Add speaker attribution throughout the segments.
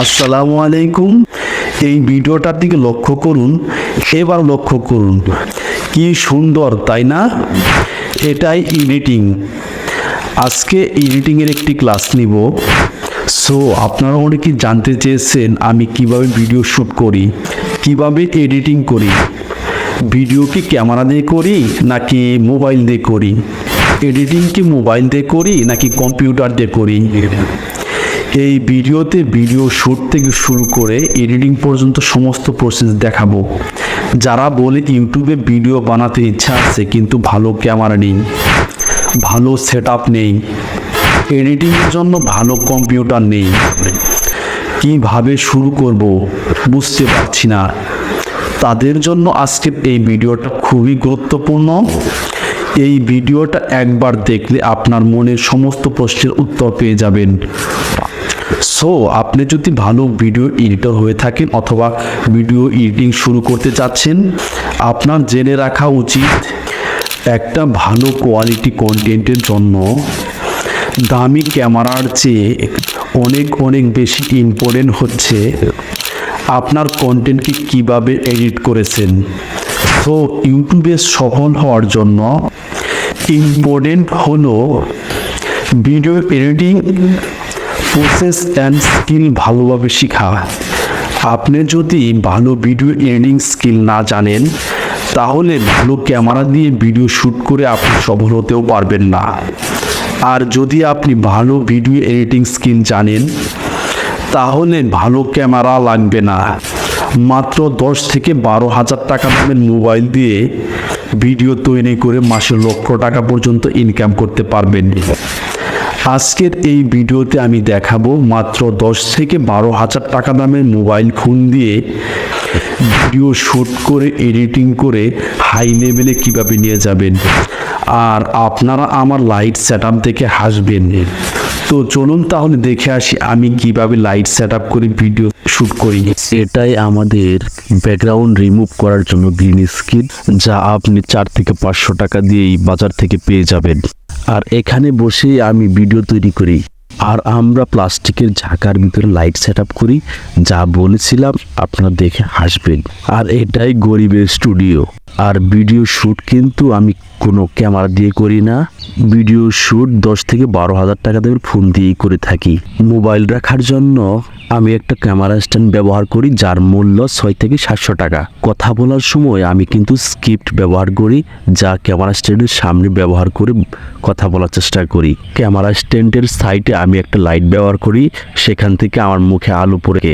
Speaker 1: আসসালামু আলাইকুম। এই ভিডিওটার দিকে লক্ষ্য করুন, এবার লক্ষ্য করুন। কি সুন্দর, তাই না? এটাই এডিটিং আজকে এডিটিংয়ের একটি ক্লাস নিব। সো আপনারা অনেকে জানতে চেয়েছেন আমি কীভাবে ভিডিও শ্যুট করি, কীভাবে এডিটিং করি ভিডিও কি ক্যামেরা দিয়ে করি, নাকি মোবাইল দিয়ে করি এডিটিং কি মোবাইল দিয়ে করি, নাকি কম্পিউটার দিয়ে করি? এই ভিডিওতে ভিডিও শ্যুট থেকে শুরু করে এডিটিং পর্যন্ত সমস্ত প্রসেস দেখাবো। যারা বলে ইউটিউবে ভিডিও বানাতে ইচ্ছা আছে, কিন্তু ভালো ক্যামেরা নেই, ভালো সেট নেই এডিটিংয়ের জন্য ভালো কম্পিউটার নেই, কীভাবে শুরু করব বুঝতে পারছি না। তাদের জন্য আজকের এই ভিডিওটা খুবই গুরুত্বপূর্ণ। এই ভিডিওটা একবার দেখলে আপনার মনের সমস্ত প্রশ্নের উত্তর পেয়ে যাবেন। সো আপনি যদি ভালো ভিডিও এডিটর হয়ে থাকেন অথবা ভিডিও এডিটিং শুরু করতে চাচ্ছেন, আপনার জেনে রাখা উচিত একটা ভালো কোয়ালিটি কন্টেন্টের জন্য দামি ক্যামেরার চেয়ে অনেক অনেক বেশি ইম্পর্টেন্ট হচ্ছে আপনার কন্টেন্টকে কীভাবে এডিট করেছেন। তো ইউটিউবে সফল হওয়ার জন্য ইম্পর্টেন্ট হলো video editing process and skill ভালোভাবে শেখা। আপনি যদি ভালো ভিডিও এডিটিং স্কিল না জানেন, তাহলে ভালো ক্যামেরা দিয়ে ভিডিও শ্যুট করে আপনি সফল হতেও পারবেন না। আর যদি আপনি ভালো ভিডিও এডিটিং স্কিল জানেন, তাহলে ভালো ক্যামেরা লাগবে না। মাত্র দশ থেকে বারো হাজার টাকা দামের মোবাইল দিয়ে ভিডিও তৈরি করে মাসে লক্ষ টাকা পর্যন্ত ইনকাম করতে পারবেন। আজকের এই ভিডিওতে আমি দেখাবো মাত্র দশ থেকে বারো হাজার টাকা দামের মোবাইল ফোন দিয়ে ভিডিও শ্যুট করে, এডিটিং করে হাই লেভেলে কীভাবে নিয়ে যাবেন। আর আপনারা আমার লাইট সেট থেকে হাসবেন। তো চলুন তাহলে দেখে আসি আমি কীভাবে লাইট সেট করে ভিডিও শ্যুট করি। এটাই আমাদের ব্যাকগ্রাউন্ড রিমুভ করার জন্য গ্রিন স্ক্রিন যা আপনি চার থেকে পাঁচশো টাকা দিয়েই বাজার থেকে পেয়ে যাবেন। আর এখানে বসে আমি ভিডিও তৈরি করি। আর আমরা প্লাস্টিকের ঝাঁকার ভিতরে লাইট সেট করি, যা বলেছিলাম, আপনারা দেখে হাসবেন। আর এটাই গরিবের স্টুডিও আর ভিডিও শ্যুট কিন্তু আমি কোনো ক্যামেরা দিয়ে করি না। ভিডিও শ্যুট দশ থেকে বারো হাজার টাকা দেবের ফোন দিয়েই করে থাকি। মোবাইল রাখার জন্য আমি একটা ক্যামেরা স্ট্যান্ড ব্যবহার করি যার মূল্য ছয় থেকে সাতশো টাকা। কথা বলার সময় আমি কিন্তু স্ক্রিপ্ট ব্যবহার করি, যা ক্যামেরা স্ট্যান্ডের সামনে ব্যবহার করে কথা বলার চেষ্টা করি। ক্যামেরা স্ট্যান্ডের সাইডে আমি একটা লাইট ব্যবহার করি, সেখান থেকে আমার মুখে আলো পড়ে।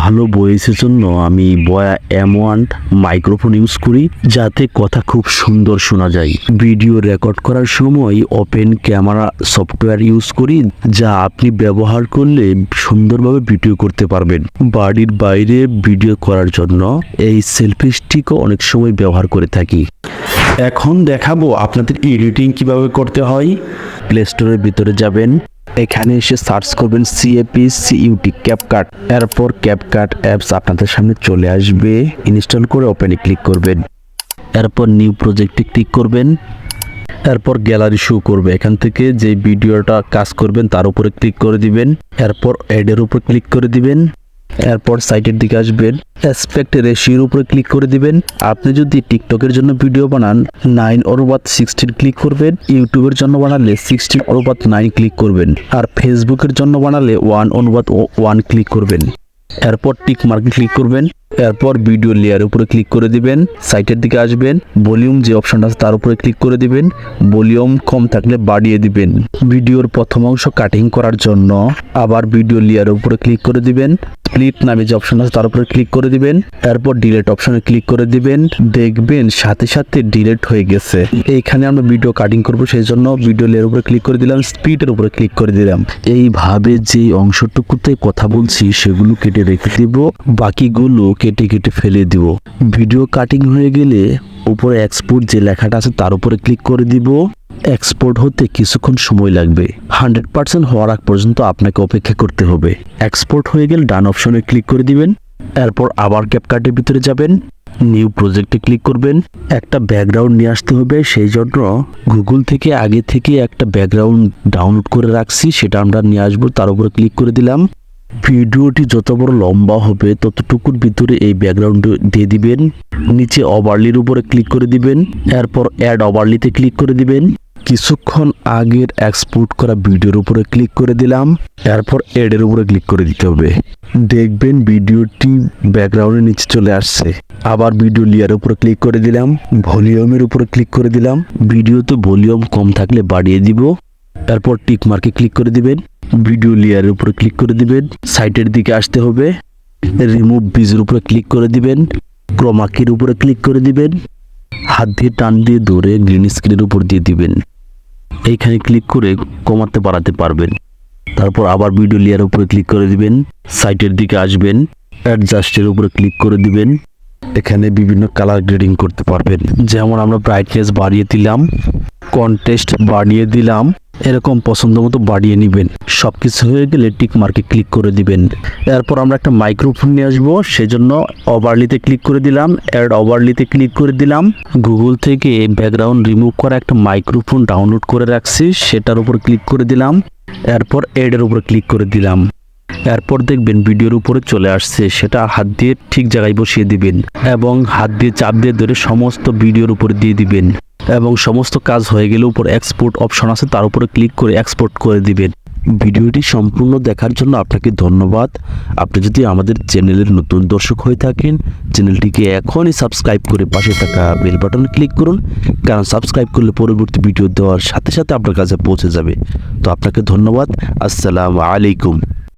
Speaker 1: ভালো বয়েসের জন্য আমি বয়া এম ওয়ান মাইক্রোফোন ইউজ করি, যাতে কথা খুব সুন্দর শোনা যায়। ভিডিও রেকর্ড করার সময় ওপেন ক্যামেরা সফটওয়্যার ইউজ করি, যা আপনি ব্যবহার করলে সুন্দরভাবে ভিডিও করতে পারবেন। বাড়ির বাইরে ভিডিও করার জন্য এই সেলফি স্টিকও অনেক সময় ব্যবহার করে থাকি। এখন দেখাবো আপনাদের এডিটিং কীভাবে করতে হয়। প্লে স্টোরের ভিতরে যাবেন। এখানে এসে সার্চ করবেন C A P C U T CapCut এরপর ক্যাপকাট অ্যাপস আপনাদের সামনে চলে আসবে। ইনস্টল করে ওপেনে ক্লিক করবেন। এরপর নিউ প্রজেক্টে ক্লিক করবেন। এরপর গ্যালারি শো করবে। এখান থেকে যে ভিডিওটা কাজ করবেন তার উপরে ক্লিক করে দিবেন। এরপর অ্যাডের উপর ক্লিক করে দিবেন। এরপর সাইটের দিকে আসবেন। অ্যাসপেক্ট রেশিওর উপরে ক্লিক করে দিবেন। আপনি যদি টিকটকের জন্য ভিডিও বানান, নাইন অনুপাত সিক্সটিন ক্লিক করবেন। ইউটিউবের জন্য বানালে সিক্সটিন অনুপাত নাইন ক্লিক করবেন। আর ফেসবুকের জন্য বানালে ওয়ান অনুপাত ওয়ান ক্লিক করবেন। এরপর টিক মার্কে ক্লিক করবেন। এরপর ভিডিও লেয়ার উপরে ক্লিক করে দিবেন সাইটের দিকে আসবেন ভলিউম যে অপশনটা আছে তার উপরে ক্লিক করে দিবেন ভলিউম কম থাকলে বাড়িয়ে দিবেন। ভিডিওর প্রথম অংশ কাটিং করার জন্য আবার ভিডিও লেয়ার উপরে ক্লিক করে দিবেন স্প্লিট নামে যে অপশন আছে তার উপরে ক্লিক করে দিবেন, এরপর ডিলেট অপশনে ক্লিক করে দিবেন, দেখবেন সাথে সাথে ডিলেট হয়ে গেছে। এইখানে আমরা ভিডিও কাটিং করব, সেই জন্য ভিডিও লেয়ার উপরে ক্লিক করে দিলাম স্পিডের উপরে ক্লিক করে দিলাম। এইভাবে যে অংশটুকুতে কথা বলছি, সেগুলো কেটে রেখে দিব, বাকিগুলো কেটে কেটে ফেলে দিব। ভিডিও কাটিং হয়ে গেলে উপরে এক্সপোর্ট যে লেখাটা আছে তার উপরে ক্লিক করে দিব। এক্সপোর্ট হতে কিছুক্ষণ সময় লাগবে। হান্ড্রেড পার্সেন্ট হওয়ার আগ পর্যন্ত আপনাকে অপেক্ষা করতে হবে। এক্সপোর্ট হয়ে গেলে ডান অপশনে ক্লিক করে দিবেন। এরপর আবার ক্যাপকার্টের ভিতরে যাবেন। নিউ প্রজেক্টে ক্লিক করবেন। একটা ব্যাকগ্রাউন্ড নিয়ে আসতে হবে, সেই জন্য গুগল থেকে আগে থেকে একটা ব্যাকগ্রাউন্ড ডাউনলোড করে রাখছি, সেটা আমরা নিয়ে আসব, তার উপরে ক্লিক করে দিলাম। ভিডিওটি যত বড় লম্বা হবে, ততটুকুর ভিতরে এই ব্যাকগ্রাউন্ড দিয়ে দিবেন। নিচে ওভারলির উপরে ক্লিক করে দিবেন। এরপর অ্যাড ওভারলিতে ক্লিক করে দিবেন। কিছুক্ষণ আগের এক্সপোর্ট করা ভিডিওর উপরে ক্লিক করে দিলাম। এরপর এডের উপরে ক্লিক করে দিতে হবে। দেখবেন ভিডিওটি ব্যাকগ্রাউন্ডের নিচে চলে আসছে। আবার ভিডিও লিয়ার উপরে ক্লিক করে দিলাম। ভলিউমের উপরে ক্লিক করে দিলাম। ভিডিওতে ভলিউম কম থাকলে বাড়িয়ে দিব। এরপর টিক মার্কে ক্লিক করে দিবেন। ভিডিও লেয়ারের উপরে ক্লিক করে দিবেন। সাইটের দিকে আসতে হবে। রিমুভ বিজের উপরে ক্লিক করে দিবেন। ক্রোমাকির উপরে ক্লিক করে দিবেন। হাত দিয়ে টান দিয়ে ধরে গ্রিন স্ক্রিনের উপর দিয়ে দিবেন। এইখানে ক্লিক করে কমাতে বাড়াতে পারবেন। তারপর আবার ভিডিও লেয়ার উপরে ক্লিক করে দিবেন। সাইটের দিকে আসবেন। অ্যাডজাস্টের উপরে ক্লিক করে দিবেন। এখানে বিভিন্ন কালার গ্রেডিং করতে পারবেন। যেমন আমরা ব্রাইটনেস বাড়িয়ে দিলাম। কন্টেস্ট বাড়িয়ে দিলাম। এরকম পছন্দ মতো বাড়িয়ে নেবেন। সব কিছু হয়ে গেলে টিক মার্কে ক্লিক করে দিবেন। এরপর আমরা একটা মাইক্রোফোন নিয়ে আসব। সেজন্য ওভারলিতে ক্লিক করে দিলাম। অ্যাড ওভারলিতে ক্লিক করে দিলাম। গুগল থেকে ব্যাকগ্রাউন্ড রিমুভ করা একটা মাইক্রোফোন ডাউনলোড করে রাখছি। সেটার উপর ক্লিক করে দিলাম। এরপর অ্যাডের উপর ক্লিক করে দিলাম। এরপর দেখবেন ভিডিওর উপরে চলে আসছে। সেটা হাত দিয়ে ঠিক জায়গায় বসিয়ে দিবেন এবং হাত দিয়ে চাপ দিয়ে ধরে সমস্ত ভিডিওর উপরে দিয়ে দিবেন। এবং সমস্ত কাজ হয়ে গেলে উপর এক্সপোর্ট অপশন আছে, তার উপরে ক্লিক করে এক্সপোর্ট করে দিবেন। ভিডিওটি সম্পূর্ণ দেখার জন্য আপনাকে ধন্যবাদ। আপনি যদি আমাদের চ্যানেলের নতুন দর্শক হয়ে থাকেন, চ্যানেলটিকে এখনই সাবস্ক্রাইব করে পাশে থাকা বেল বাটনে ক্লিক করুন, কারণ সাবস্ক্রাইব করলে পরবর্তী ভিডিও দেওয়ার সাথে সাথে আপনার কাছে পৌঁছে যাবে। তো আপনাকে ধন্যবাদ। আসসালামু আলাইকুম।